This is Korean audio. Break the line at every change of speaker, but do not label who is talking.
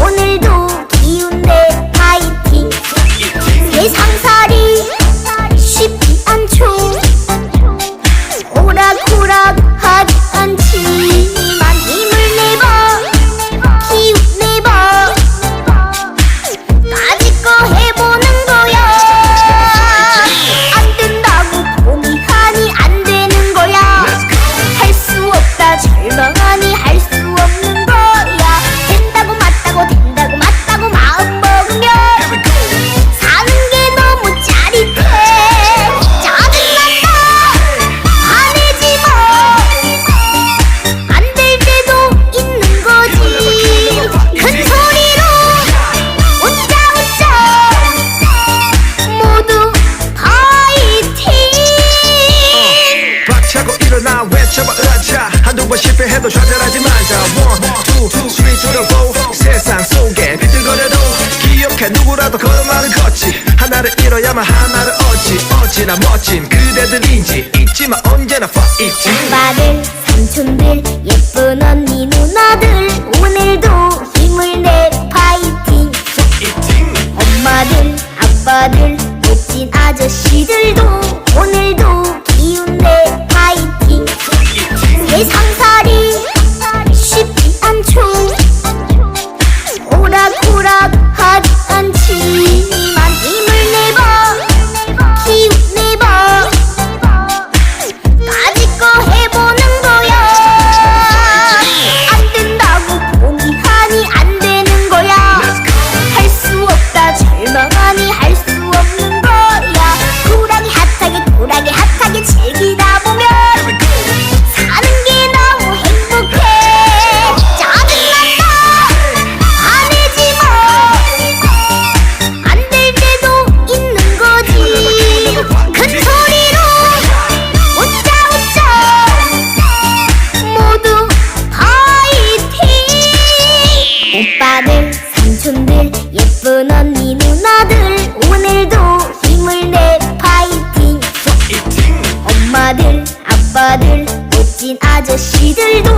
오늘도 기운내 파이팅. 세상
번 실패해도 좌절하지 말자. One, two, three to the four. 세상 속에 비틀거려도 기억해 누구라도 걸어가는 거지. 하나를 잃어야만 하나를 얻지. 어찌나 멋진 그대들인지 잊지마. 언제나 fighting
오빠들 삼촌들 예쁜 언니 누나들. 오늘도 힘을 내. 파이팅. 파이팅 엄마들 아빠들 멋진 아저씨들도 아저씨들도